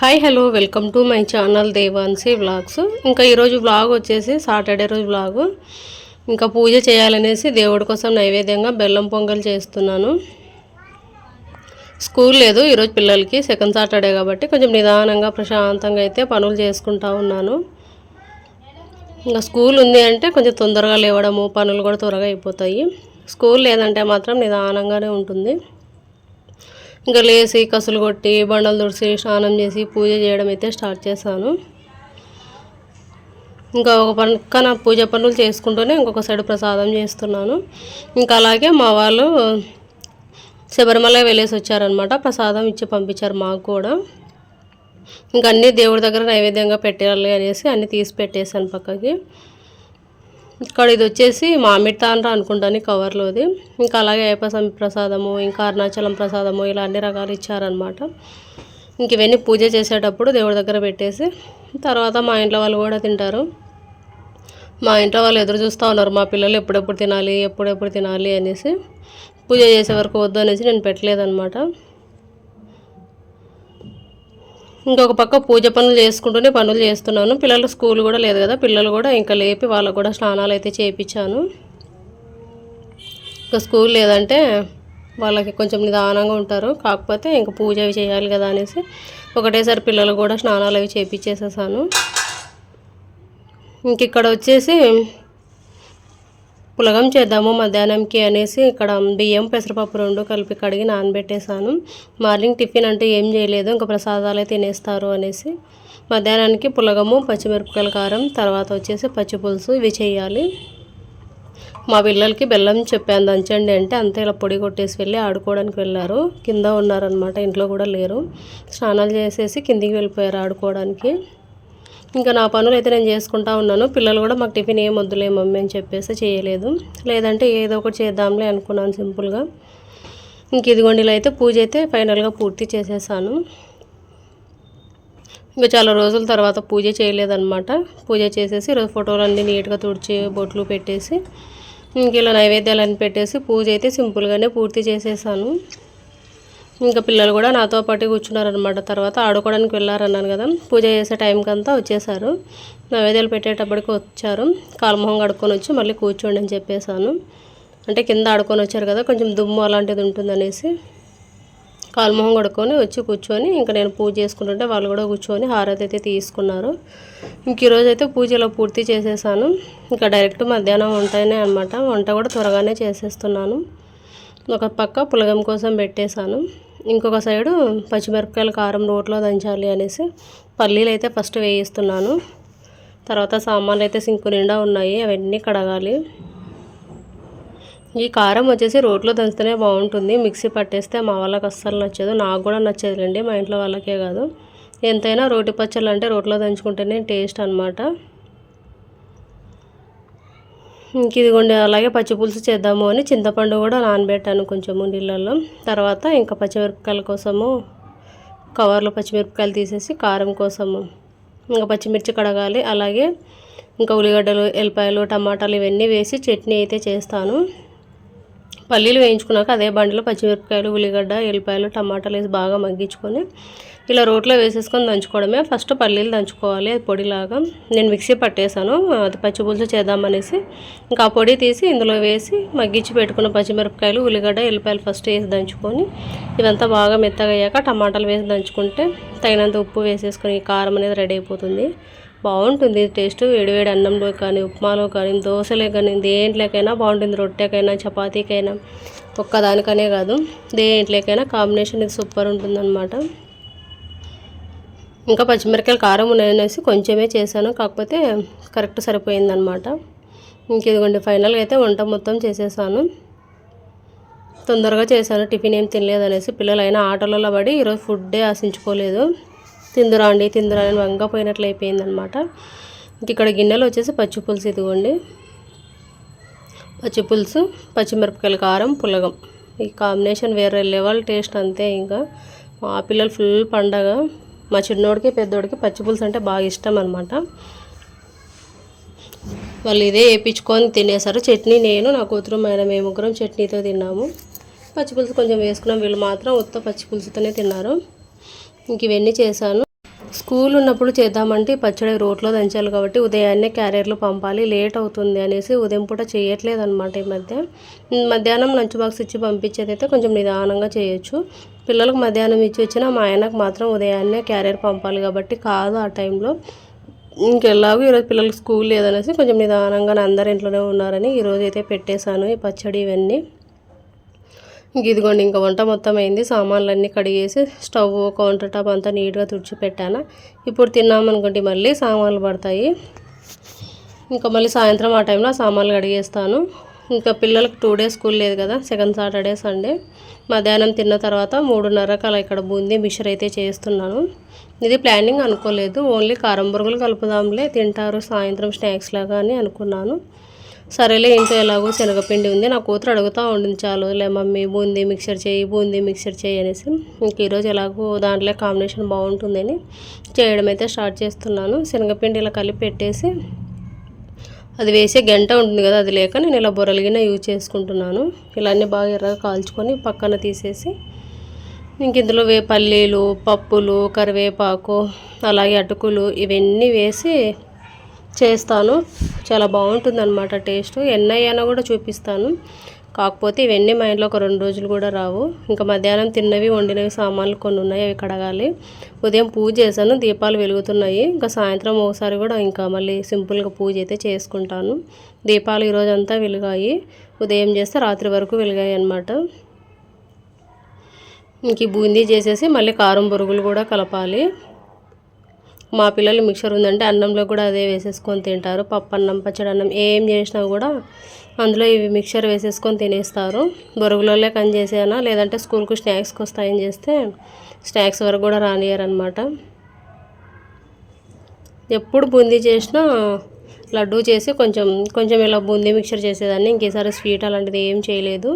Hi hello welcome to my channel Devanshi vlogs ఇంకా ఈరోజు vlog వచ్చేసి సాటర్డే రోజు బ్లాగ్ ఇంకా పూజ చేయాలనేసి దేవుడి కోసం నైవేద్యంగా బెల్లం పొంగల్ చేస్తున్నాను. స్కూల్ లేదు ఈరోజు పిల్లలకి సెకండ్ సాటర్డే కాబట్టి కొంచెం నిదానంగా ప్రశాంతంగా అయితే పనులు చేసుకుంటా ఉన్నాను. ఇంకా స్కూల్ ఉంది అంటే కొంచెం తొందరగా లేవడము పనులు కూడా త్వరగా అయిపోతాయి. స్కూల్ లేదంటే మాత్రం నిదానంగానే ఉంటుంది. ఇంకా లేచి కసులు కొట్టి బండలు తుడిచి స్నానం చేసి పూజ చేయడం అయితే స్టార్ట్ చేశాను. ఇంకా ఒక పక్కన పూజ పనులు చేసుకుంటూనే ఇంకొక సైడ్ ప్రసాదం చేస్తున్నాను. ఇంకా అలాగే మా వాళ్ళు శబరిమల వెళ్ళేసి వచ్చారనమాట ప్రసాదం ఇచ్చి పంపించారు మాకు కూడా. ఇంకా అన్నీ దేవుడి దగ్గర నైవేద్యంగా పెట్టాలి అనేసి అన్నీ తీసి పెట్టేశాను పక్కకి. ఇక్కడ ఇది వచ్చేసి మామిడి తాండ్ర అనుకుంటాను కవర్లోది ఇంకా అలాగే అయ్యప్ప ప్రసాదము ఇంకా అరుణాచలం ప్రసాదము ఇలా అన్ని రకాలు ఇచ్చారనమాట ఇంక ఇవన్నీ పూజ చేసేటప్పుడు దేవుడి దగ్గర పెట్టేసి తర్వాత మా ఇంట్లో వాళ్ళు కూడా తింటారు. మా ఇంట్లో వాళ్ళు ఎదురు చూస్తూ ఉన్నారు మా పిల్లలు ఎప్పుడెప్పుడు తినాలి ఎప్పుడెప్పుడు తినాలి అనేసి. పూజ చేసే వరకు వద్దు అనేసి నేను పెట్టలేదనమాట ఇంకొక పక్క పూజ పనులు చేసుకుంటూనే పనులు చేస్తున్నాను. పిల్లలు స్కూల్ కూడా లేదు కదా పిల్లలు కూడా ఇంకా లేపి వాళ్ళకు కూడా స్నానాలు అయితే చేయించాను ఇంకా స్కూల్ లేదంటే వాళ్ళకి కొంచెం నిదానంగా ఉంటారు. కాకపోతే ఇంకా పూజ అవి చేయాలి కదా అనేసి ఒకటేసారి పిల్లలు కూడా స్నానాలు అవి చేయించేసేసాను ఇంక ఇక్కడ వచ్చేసి పులగం చేద్దాము మధ్యాహ్నంకి అనేసి ఇక్కడ బియ్యం పెసరపప్పు రెండు కలిపి కడిగి నానబెట్టేశాను. మార్నింగ్ టిఫిన్ అంటే ఏం చేయలేదు ఇంకా ప్రసాదాలే తినేస్తారు అనేసి. మధ్యాహ్నానికి పులగము పచ్చిమిరపకాయల కారం తర్వాత వచ్చేసి పచ్చి పులుసు ఇవి చేయాలి. మా పిల్లలకి బెల్లం చెప్పాను దంచండి అంటే అంతే ఇలా పొడి కొట్టేసి వెళ్ళి ఆడుకోవడానికి వెళ్ళారు. కింద ఉన్నారనమాట ఇంట్లో కూడా లేరు. స్నానాలు చేసేసి కిందికి వెళ్ళిపోయారు ఆడుకోవడానికి. ఇంకా నా పనులు అయితే నేను చేసుకుంటా ఉన్నాను. పిల్లలు కూడా మాకు టిఫిన్ ఏం వద్దులే మమ్మీ అని చెప్పేసి చేయలేదు. లేదంటే ఏదో ఒకటి చేద్దాంలే అనుకున్నాను సింపుల్గా. ఇంక ఇదిగోండి అయితే పూజ అయితే ఫైనల్గా పూర్తి చేసేసాను. ఇంకా చాలా రోజుల తర్వాత పూజ చేయలేదన్నమాట. పూజ చేసేసి ఈరోజు ఫోటోలన్నీ నీట్గా తుడిచి బొట్లు పెట్టేసి ఇంక ఇలా నైవేద్యాలన్నీ పెట్టేసి పూజ అయితే సింపుల్గానే పూర్తి చేసేసాను. ఇంకా పిల్లలు కూడా నాతో పాటు కూర్చున్నారనమాట తర్వాత ఆడుకోవడానికి వెళ్ళారన్నాను కదా. పూజ చేసే టైంకి అంతా వచ్చేసారు నైవేద్యాలు పెట్టేటప్పటికి వచ్చారు. కాలుమొహం కడుక్కొని వచ్చి మళ్ళీ కూర్చోండి అని చెప్పేశాను. అంటే కింద ఆడుకొని వచ్చారు కదా కొంచెం దుమ్ము అలాంటిది ఉంటుందనేసి. కాలుమొహం కడుక్కొని వచ్చి కూర్చొని ఇంకా నేను పూజ చేసుకుంటుంటే వాళ్ళు కూడా కూర్చొని హారతి అయితే తీసుకున్నారు. ఇంక ఈరోజు అయితే పూజ ఇలా పూర్తి చేసేసాను. ఇంకా డైరెక్ట్ మధ్యాహ్నం వంటనే అనమాట వంట కూడా త్వరగానే చేసేస్తున్నాను. ఒక పక్క పులగం కోసం పెట్టేశాను. ఇంకొక సైడు పచ్చిమిరపకాయల కారం రోట్లో దంచాలి అనేసి పల్లీలు అయితే ఫస్ట్ వేయిస్తున్నాను. తర్వాత సామాన్లు అయితే సింకు నిండా ఉన్నాయి అవన్నీ కడగాలి. ఈ కారం వచ్చేసి రోట్లో దంచితేనే బాగుంటుంది. మిక్సీ పట్టేస్తే మా వాళ్ళకి అస్సలు నచ్చదు. నాకు కూడా నచ్చేదిలేండి మా ఇంట్లో వాళ్ళకే కాదు. ఎంతైనా రోటి పచ్చళ్ళు అంటే రోట్లో దంచుకుంటేనే టేస్ట్ అనమాట ఇంక ఇదిగోండి అలాగే పచ్చి పులుసు చేద్దాము అని చింతపండు కూడా నానబెట్టాను కొంచెము నీళ్ళల్లో. తర్వాత ఇంకా పచ్చిమిరపకాయల కోసము కవర్లో పచ్చిమిరపకాయలు తీసేసి కారం కోసము ఇంకా పచ్చిమిర్చి కడగాలి. అలాగే ఇంకా ఉల్లిగడ్డలు ఎల్లిపాయలు టమాటాలు ఇవన్నీ వేసి చట్నీ అయితే చేస్తాను. పల్లీలు వేయించుకున్నాక అదే బండిలో పచ్చిమిరపకాయలు ఉల్లిగడ్డ ఎల్లిపాయలు టమాటాలు వేసి బాగా మగ్గించుకొని ఇలా రోట్లో వేసేసుకొని దంచుకోవడమే. ఫస్ట్ పల్లీలు దంచుకోవాలి అది పొడిలాగా. నేను మిక్సీ పట్టేశాను అది పచ్చి పులుసు చేద్దామనేసి. ఇంకా ఆ పొడి తీసి ఇందులో వేసి మగ్గించి పెట్టుకున్న పచ్చిమిరపకాయలు ఉల్లిగడ్డ ఎల్లిపాయలు ఫస్ట్ వేసి దంచుకొని ఇదంతా బాగా మెత్తగా అయ్యాక టమాటాలు వేసి దంచుకుంటే తగినంత ఉప్పు వేసేసుకొని కారం అనేది రెడీ అయిపోతుంది. బాగుంటుంది. టేస్ట్ వేడివేడి అన్నంలో కానీ ఉప్మాలో కానీ దోశలే కానీ దేంట్లోకైనా బాగుంటుంది. రొట్టెకైనా చపాతీకైనా ఒక్కదానికనే కాదు. దేంట్లోకైనా కాంబినేషన్ ఇది సూపర్ ఉంటుందన్నమాట. ఇంకా పచ్చిమిరకాయలు కారం ఉన్నాయనేసి కొంచెమే చేశాను. కాకపోతే కరెక్ట్ సరిపోయిందనమాట ఇంక ఇదిగోండి ఫైనల్గా అయితే వంట మొత్తం చేసేసాను. తొందరగా చేశాను. టిఫిన్ ఏం తినలేదనేసి అనేసి పిల్లలైనా ఆటలలో పడి ఈరోజు ఫుడ్డే ఆశించుకోలేదు. తిందురా అండి తిందురా అని వంగపోయినట్లు అయిపోయిందనమాట. ఇంక ఇక్కడ గిన్నెలు వచ్చేసి పచ్చి పులుసు ఇదిగోండి. పచ్చి పులుసు పచ్చిమిరపకాయల కారం పులగం. ఈ కాంబినేషన్ వేరే లెవెల్ టేస్ట్ అంతే ఇంకా. మా పిల్లలు ఫుల్ పండగ. మా చిన్నోడికి పెద్దోడికి పచ్చి పులుసు అంటే బాగా ఇష్టం అనమాట. వాళ్ళు ఇదే వేయించుకొని తినేసారు చట్నీ నేను నా కూతురు ఆయన మేము ముగ్గురం చట్నీతో తిన్నాము. పచ్చి పులుసు కొంచెం వేసుకున్నాం. వీళ్ళు మాత్రం ఉత్త పచ్చి పులుసుతోనే తిన్నారు. ఇంక ఇవన్నీ చేశాను. స్కూల్ ఉన్నప్పుడు చేద్దామంటే ఈ పచ్చడి రోట్లో దంచాలి కాబట్టి ఉదయాన్నే క్యారియర్లు పంపాలి లేట్ అవుతుంది అనేసి ఉదయం పూట చేయట్లేదు అనమాట ఈ మధ్య. మధ్యాహ్నం లంచ్ బాక్స్ ఇచ్చి పంపించేది అయితే కొంచెం నిదానంగా చేయొచ్చు. పిల్లలకు మధ్యాహ్నం ఇచ్చి వచ్చినా మా ఆయనకు మాత్రం ఉదయాన్నే క్యారియర్ పంపాలి కాబట్టి కాదు ఆ టైంలో. ఇంకెలాగో ఈరోజు పిల్లలకి స్కూల్ లేదనేసి కొంచెం నిదానంగా అందరు ఇంట్లోనే ఉన్నారని ఈరోజు అయితే పెట్టేశాను ఈ పచ్చడి ఇవన్నీ. ఇదిగోండి ఇంకా వంట మొత్తం అయింది. సామాన్లు అన్నీ కడిగేసి స్టవ్ కౌంటర్ టాప్ అంతా నీట్గా తుడిచిపెట్టాను. ఇప్పుడు తిన్నామనుకోండి మళ్ళీ సామాన్లు పడతాయి. ఇంకా మళ్ళీ సాయంత్రం ఆ టైంలో సామాన్లు కడిగేస్తాను. ఇంకా పిల్లలకు టూ డేస్ స్కూల్ లేదు కదా సెకండ్ సాటర్డే సండే. మధ్యాహ్నం తిన్న తర్వాత మూడున్నరకు అలా ఇక్కడ బూందీ మిక్చర్ అయితే చేస్తున్నాను. ఇది ప్లానింగ్ అనుకోలేదు ఓన్లీ కారం బురుగులు కలుపుదాంలే తింటారు సాయంత్రం స్నాక్స్ లాగా అని అనుకున్నాను. సరేలే ఇంట్లో ఎలాగో శనగపిండి ఉంది. నా కూతురు అడుగుతూ ఉండింది చాలు. లే మమ్మీ బూందీ మిక్సర్ చేయి బూందీ మిక్సర్ చేయి అనేసి. ఇంక ఈరోజు ఎలాగో దాంట్లో కాంబినేషన్ బాగుంటుందని చేయడం అయితే స్టార్ట్ చేస్తున్నాను. శనగపిండి ఇలా కలిపి పెట్టేసి అది వేసే గంట ఉంటుంది కదా అది లేక నేను ఇలా బొరలిగిన యూజ్ చేసుకుంటున్నాను. ఇలా అన్నీ బాగా ఎర్రగా కాల్చుకొని పక్కన తీసేసి ఇంక ఇందులో వే పల్లీలు పప్పులు కరివేపాకు అలాగే అటుకులు ఇవన్నీ వేసి చేస్తాను. చాలా బాగుంటుంది అనమాట టేస్ట్. ఎన్ని అయినా కూడా చూపిస్తాను. కాకపోతే ఇవన్నీ మా ఇంట్లో ఒక రెండు రోజులు కూడా రావు. ఇంకా మధ్యాహ్నం తిన్నవి వండినవి సామాన్లు కొన్ని ఉన్నాయి అవి కడగాలి. ఉదయం పూజ చేశాను దీపాలు వెలుగుతున్నాయి. ఇంకా సాయంత్రం ఒకసారి కూడా ఇంకా మళ్ళీ సింపుల్గా పూజ అయితే చేసుకుంటాను. దీపాలు ఈరోజు అంతా వెలిగాయి. ఉదయం చేస్తే రాత్రి వరకు వెలిగాయి అనమాట ఇంక బూందీ చేసేసి మళ్ళీ కారం బొరుగులు కూడా కలపాలి. మా పిల్లలు మిక్చర్ ఉందంటే అన్నంలో కూడా అదే వేసేసుకొని తింటారు. పప్పు అన్నం పచ్చడి అన్నం ఏం చేసినా కూడా అందులో ఇవి మిక్చర్ వేసేసుకొని తినేస్తారు. బొరుగులలో కని చేసేనా లేదంటే స్కూల్కు స్నాక్స్కి వస్తాయని చేస్తే స్నాక్స్ వరకు కూడా రానియరనమాట ఎప్పుడు బూందీ చేసినా లడ్డూ చేసి కొంచెం కొంచెం ఇలా బూందీ మిక్చర్ చేసేదాన్ని. ఇంకేసారి స్వీట్ అలాంటిది ఏం చేయలేదు.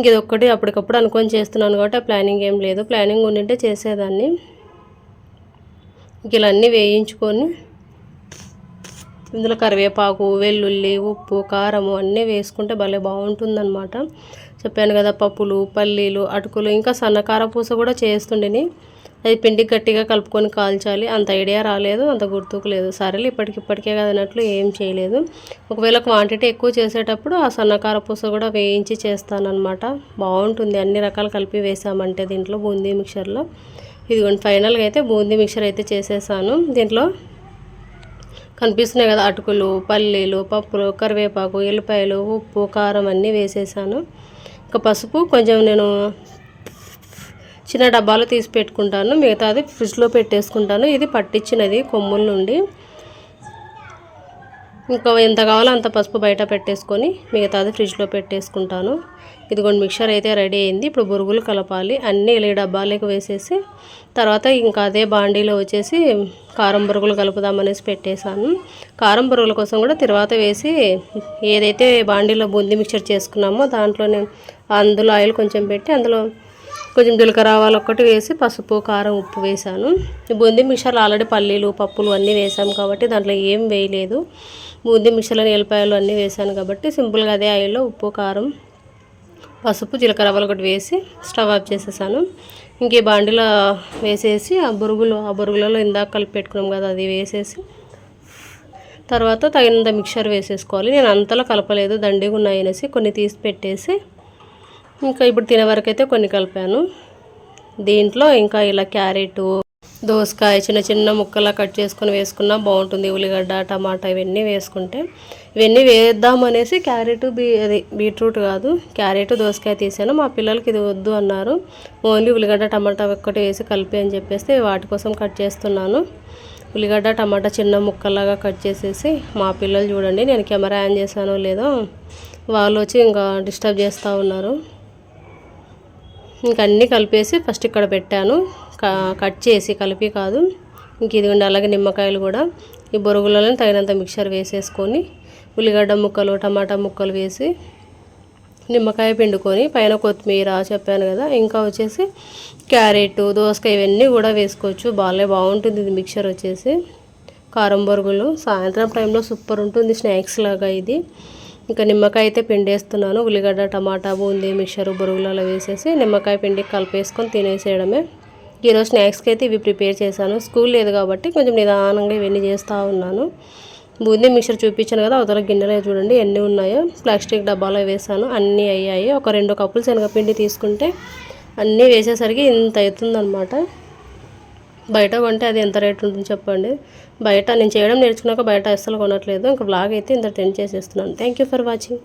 ఇది ఒక్కటి అప్పటికప్పుడు అనుకొని చేస్తున్నాను కాబట్టి ప్లానింగ్ ఏం లేదు. ప్లానింగ్ ఉండింటే చేసేదాన్ని. ఇలా అన్నీ వేయించుకొని ఇందులో కరివేపాకు వెల్లుల్లి ఉప్పు కారము అన్నీ వేసుకుంటే భలే బాగుంటుందన్నమాట. చెప్పాను కదా పప్పులు పల్లీలు అటుకులు ఇంకా సన్నకార పూస కూడా చేస్తుండేని. అది పిండి గట్టిగా కలుపుకొని కాల్చాలి. అంత ఐడియా రాలేదు అంత గుర్తుకు లేదు. సరేలే ఇప్పటికిప్పటికే కదనట్లు ఏం చేయలేదు. ఒకవేళ క్వాంటిటీ ఎక్కువ చేసేటప్పుడు ఆ సన్నకార పూస కూడా వేయించి చేస్తానన్నమాట. బాగుంటుంది అన్ని రకాలు కలిపి వేసామంటే దీంట్లో బూందీ మిక్చర్లో. ఇదిగోండి ఫైనల్గా అయితే బూందీ మిక్చర్ అయితే చేసేసాను. దీంట్లో కనిపిస్తున్నాయి కదా అటుకులు పల్లీలు పప్పులు కరివేపాకు ఎల్లిపాయలు ఉప్పు కారం అన్నీ వేసేసాను. ఇంకా పసుపు కొంచెం నేను చిన్న డబ్బాలో తీసి పెట్టుకుంటాను. మిగతాది ఫ్రిడ్జ్లో పెట్టేసుకుంటాను. ఇది పట్టించినది కొమ్ముల నుండి. ఇంకా ఎంత కావాలో అంత పసుపు బయట పెట్టేసుకొని మిగతాది ఫ్రిడ్జ్లో పెట్టేసుకుంటాను. ఇదిగోండి మిక్చర్ అయితే రెడీ అయింది. ఇప్పుడు బురుగులు కలపాలి. అన్నీ ఇలా డబ్బాలకు వేసేసి తర్వాత ఇంకా అదే బాండీలో వచ్చేసి కారం బురుగులు కలుపుదామనేసి పెట్టేశాను. కారం బురుగుల కోసం కూడా తర్వాత వేసి ఏదైతే బాండీలో బూందీ మిక్చర్ చేసుకున్నామో దాంట్లోనే అందులో ఆయిల్ కొంచెం పెట్టి అందులో కొంచెం జీలకర్ర ఆవాలు ఒక్కటి వేసి పసుపు కారం ఉప్పు వేసాను. బూందీ మిక్చర్లో ఆల్రెడీ పల్లీలు పప్పులు అన్నీ వేసాము కాబట్టి దాంట్లో ఏం వేయలేదు. బూందీ మిక్చర్లో ఎల్లిపాయలు అన్నీ వేసాను కాబట్టి సింపుల్గా అదే ఆయిల్లో ఉప్పు కారం పసుపు జీలకర్ర ఒకటి వేసి స్టవ్ ఆఫ్ చేసేసాను. ఇంకే బాండిలో వేసేసి ఆ బురుగులు ఆ బురుగులలో ఇందాక కలిపి పెట్టుకున్నాం కదా అది వేసేసి తర్వాత తగినంత మిక్చర్ వేసేసుకోవాలి. నేను అంతలో కలపలేదు దండిగా ఉన్నాయి అనేసి కొన్ని తీసి పెట్టేసి ఇంకా ఇప్పుడు తినే వరకు అయితే కొన్ని కలిపాను. దీంట్లో ఇంకా ఇలా క్యారెట్ దోసకాయ చిన్న చిన్న ముక్కలా కట్ చేసుకొని వేసుకున్నా బాగుంటుంది. ఉల్లిగడ్డ టమాటా ఇవన్నీ వేసుకుంటే. ఇవన్నీ వేద్దాం అనేసి క్యారెట్ బీ అది బీట్రూట్ కాదు క్యారెట్ దోసకాయ తీసాను. మా పిల్లలకి ఇది వద్దు అన్నారు. ఓన్లీ ఉల్లిగడ్డ టమాటా ఒక్కటి వేసి కలిపి అని చెప్పేసి వాటి కోసం కట్ చేస్తున్నాను. ఉల్లిగడ్డ టమాటా చిన్న ముక్కలాగా కట్ చేసేసి మా పిల్లలు చూడండి నేను కెమెరా ఆన్ చేశానో లేదో వాళ్ళు వచ్చి ఇంకా డిస్టర్బ్ చేస్తూ ఉన్నారు. ఇంక అన్నీ కలిపేసి ఫస్ట్ ఇక్కడ పెట్టాను. కట్ చేసి కలిపి కాదు. ఇంక ఇదిగోండి అలాగే నిమ్మకాయలు కూడా. ఈ బొరుగులలో తగినంత మిక్చర్ వేసేసుకొని ఉల్లిగడ్డ ముక్కలు టమాటా ముక్కలు వేసి నిమ్మకాయ పిండుకొని పైన కొత్తిమీర చెప్పాను కదా ఇంకా వచ్చేసి క్యారెట్ దోసకాయ ఇవన్నీ కూడా వేసుకోవచ్చు. బాగా బాగుంటుంది ఇది మిక్చర్ వచ్చేసి. కారం బొరుగులు సాయంత్రం టైంలో సూపర్ ఉంటుంది స్నాక్స్ లాగా ఇది. ఇంకా నిమ్మకాయ అయితే పిండేస్తున్నాను. ఉల్లిగడ్డ టమాటా బూందీ మిక్చర్ బొరుగులలో వేసేసి నిమ్మకాయ పిండి కలిపేసుకొని తినేసేయడమే. ఈరోజు స్నాక్స్కి అయితే ఇవి ప్రిపేర్ చేశాను. స్కూల్ లేదు కాబట్టి కొంచెం నిదానంగా ఇవన్నీ చేస్తూ ఉన్నాను. బూందీ మిక్చర్ చూపించాను కదా అవతల గిన్నెలో చూడండి ఎన్ని ఉన్నాయో. ప్లాస్టిక్ డబ్బాలో వేసాను అన్నీ అయ్యాయి. ఒక రెండు కప్పులు శనగపిండి తీసుకుంటే అన్నీ వేసేసరికి ఇంత అవుతుందన్నమాట. బయట కొంటే అది ఎంత రేట్ ఉంటుంది చెప్పండి. బయట నేను చేయడం నేర్చుకున్నాక బయట అస్సలు కొనట్లేదు. ఇంకా బ్లాగ్ అయితే ఇంత టెన్ చేసేస్తున్నాను. Thank you for watching